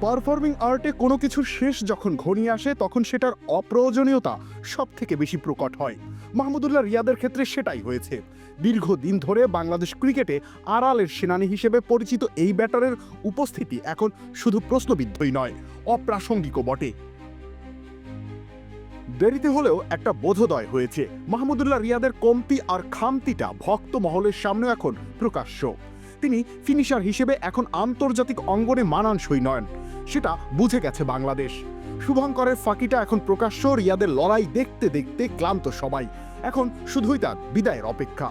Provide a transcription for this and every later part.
Performing আর্টে কোনো কিছুর শেষ যখন ঘনিয়ে আসে, তখন সেটার অপ্রয়োজনীয়তা সব থেকে বেশি প্রকট হয়। মাহমুদুল্লাহ রিয়াদের ক্ষেত্রে সেটাই হয়েছে। দীর্ঘদিন ধরে বাংলাদেশ ক্রিকেটে আড়ালের সেনানি হিসেবে পরিচিত এই ব্যাটারের উপস্থিতি এখন শুধু প্রশ্নবিদ্ধই নয়, অপ্রাসঙ্গিকও বটে। দেরিতে হলেও একটা বোধোদয় হয়েছে। মাহমুদুল্লাহ রিয়াদের কমতি আর খামতিটা ভক্ত মহলের সামনে এখন প্রকাশ্য। তিনি ফিনিশার হিসেবে এখন আন্তর্জাতিক অঙ্গনে মানানসই নয় সেটা বুঝে গেছে বাংলাদেশ। শুভঙ্করের ফাঁকিটা এখন প্রকাশ্য, রিয়াদের লড়াই দেখতে দেখতে ক্লান্ত সবাই। এখন শুধুই তার বিদায়ের অপেক্ষা।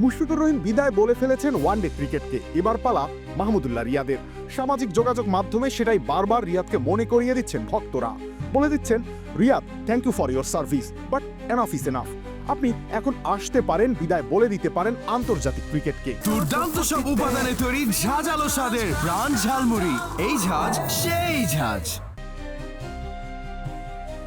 মুশফিকুর রহিম বিদায় বলে ফেলেছেন ওয়ানডে ক্রিকেটকে। এবার পালা মাহমুদুল্লাহ রিয়াদের। সামাজিক যোগাযোগ মাধ্যমে সেটাই বারবার রিয়াদকে মনে করিয়ে দিচ্ছেন ভক্তরা। বলে দিচ্ছেন, Riyad thank you for your service but enough is enough আপনি এখন আসতে পারেন বিদায় বলে দিতে পারেন আন্তর্জাতিক ক্রিকেটকে দুর্দান্ত সব উপাদানে তৈরি ঝাঁঝালো স্বাদের প্রাণ ঝালমুড়ি। এই ঝাঁজ সেই ঝাঁজ।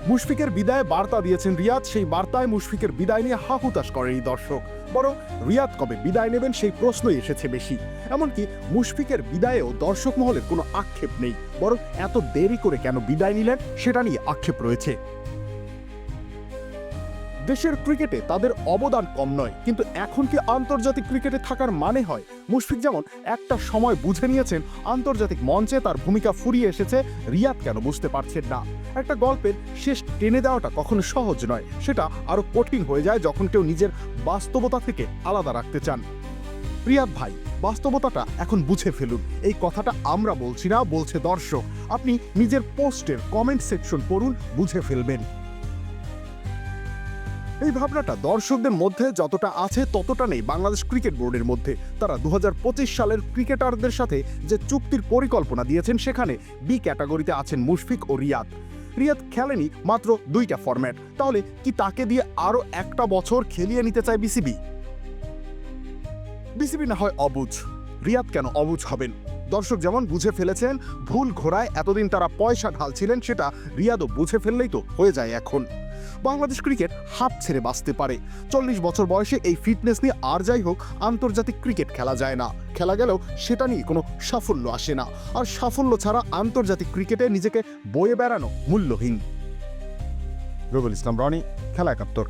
মুশফিকের বিদায়ে বার্তা দিয়েছেন রিয়াদ সেই বার্তায় মুশফিকের বিদায় নিয়ে হাহুতাশ করেন এই দর্শক। বরং রিয়াদ কবে বিদায় নেবেন সেই প্রশ্নই এসেছে বেশি। এমনকি মুশফিকের বিদায়েও দর্শক মহলের কোনো আক্ষেপ নেই। বরং এত দেরি করে কেন বিদায় নিলেন সেটা নিয়ে আক্ষেপ রয়েছে। দেশের ক্রিকেটে তাদের অবদান কম নয়, কিন্তু এখন কি আন্তর্জাতিক ক্রিকেটে থাকার মানে হয়? মুশফিক যেমন একটা সময় বুঝে নিয়েছেন, আন্তর্জাতিক মঞ্চে তার ভূমিকা ফুরিয়ে এসেছে, রিয়াদ কেন বুঝতে পারছেন না? একটা গল্পের শেষ টেনে দেওয়াটা কখনো সহজ নয়, সেটা আরও কঠিন হয়ে যায় যখন কেউ নিজের বাস্তবতা থেকে আলাদা রাখতে চান। রিয়াদ ভাই, বাস্তবতাটা এখন বুঝে ফেলুন। এই কথাটা আমরা বলছি না, বলছে দর্শক। আপনি নিজের পোস্টের কমেন্ট সেকশন পড়ুন, বুঝে ফেলবেন। এই ভাবনাটা দর্শকদের মধ্যে যতটা আছে ততটা নেই বাংলাদেশ ক্রিকেট বোর্ডের মধ্যে। তারা দু হাজার পঁচিশ সালের ক্রিকেটারদের সাথে যে চুক্তির পরিকল্পনা দিয়েছেন, সেখানে বি ক্যাটাগরিতে আছেন মুশফিক ও রিয়াদ। রিয়াদ খেলেনি মাত্র দুইটা ফরম্যাট তাহলে কি তাকে দিয়ে আরও একটা বছর খেলিয়ে নিতে চায় বিসিবি বিসিবি না হয় অবুঝ। রিয়াদ কেন অবুঝ হবেন? দর্শক যেমন বুঝে ফেলেছেন, ভুল ঘোড়ায় এতদিন তারা পয়সা ঢালছিলেন, সেটা রিয়াদও বুঝে ফেললেই তো হয়ে যায় এখন। বাংলাদেশ ক্রিকেট হাত ছেড়ে বাঁচতে পারে। চল্লিশ বছর বয়সে এই ফিটনেস নিয়ে আর যাই হোক, আন্তর্জাতিক ক্রিকেট খেলা যায় না। খেলা গেলেও সেটা নিয়ে কোনো সাফল্য আসে না। আর সাফল্য ছাড়া আন্তর্জাতিক ক্রিকেটে নিজেকে বয়ে বেড়ানো মূল্যহীন। রবুল ইসলাম, রনি, খেলা একাত্তর।